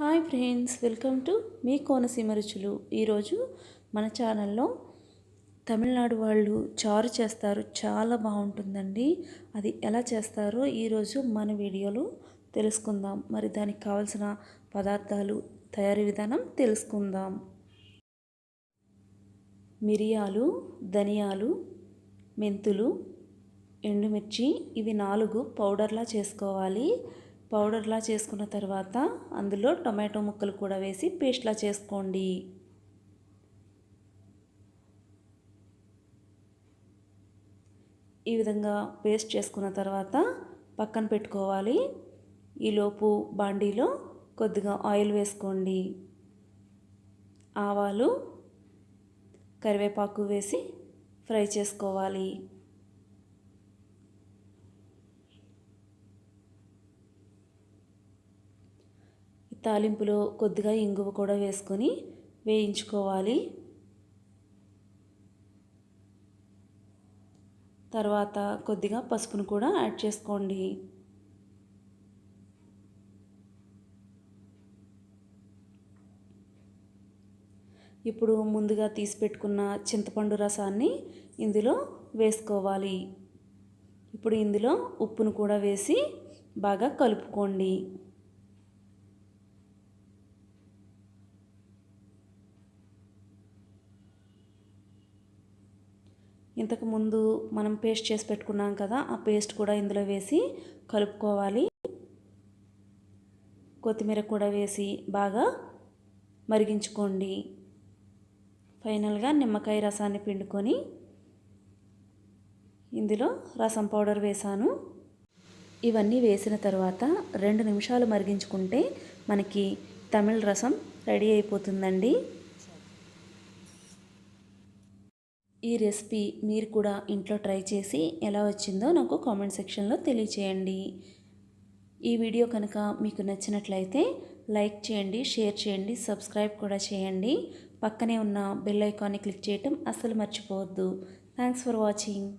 Hi friends welcome to మీ కోనసీమ రుచులు. ఈరోజు మన ఛానల్లో తమిళనాడు వాళ్ళు చారు చేస్తారు చాలా బాగుంటుందండి. అది ఎలా చేస్తారో ఈరోజు మన వీడియోలో తెలుసుకుందాం. మరి దానికి కావాల్సిన పదార్థాలు తయారీ విధానం తెలుసుకుందాం. మిరియాలు ధనియాలు మెంతులు ఎండుమిర్చి ఇవి నాలుగు పౌడర్లా చేసుకోవాలి. పౌడర్లా చేసుకున్న తర్వాత అందులో టొమాటో ముక్కలు కూడా వేసి పేస్ట్లా చేసుకోండి. ఈ విధంగా పేస్ట్ చేసుకున్న తర్వాత పక్కన పెట్టుకోవాలి. ఈలోపు బాండీలో కొద్దిగా ఆయిల్ వేసుకోండి. ఆవాలు కరివేపాకు వేసి ఫ్రై చేసుకోవాలి. తాలింపులో కొద్దిగా ఇంగువ కూడా వేసుకొని వేయించుకోవాలి. తర్వాత కొద్దిగా పసుపును కూడా యాడ్ చేసుకోండి. ఇప్పుడు ముందుగా తీసి పెట్టుకున్న చింతపండు రసాన్ని ఇందులో వేసుకోవాలి. ఇప్పుడు ఇందులో ఉప్పును కూడా వేసి బాగా కలుపుకోండి. ఇంతకుముందు మనం పేస్ట్ చేసి పెట్టుకున్నాం కదా ఆ పేస్ట్ కూడా ఇందులో వేసి కలుపుకోవాలి. కొత్తిమీర కూడా వేసి బాగా మరిగించుకోండి. ఫైనల్గా నిమ్మకాయ రసాన్ని పిండుకొని ఇందులో రసం పౌడర్ వేసాను. ఇవన్నీ వేసిన తర్వాత రెండు నిమిషాలు మరిగించుకుంటే మనకి తమిళ రసం రెడీ అయిపోతుందండి. ఈ రెసిపీ మీరు కూడా ఇంట్లో ట్రై చేసి ఎలా వచ్చిందో నాకు కామెంట్ సెక్షన్లో తెలియచేయండి. ఈ వీడియో కనుక మీకు నచ్చినట్లయితే లైక్ చేయండి షేర్ చేయండి సబ్స్క్రైబ్ కూడా చేయండి. పక్కనే ఉన్న బెల్ ఐకాన్ని క్లిక్ చేయటం అస్సలు మర్చిపోవద్దు. Thanks for watching.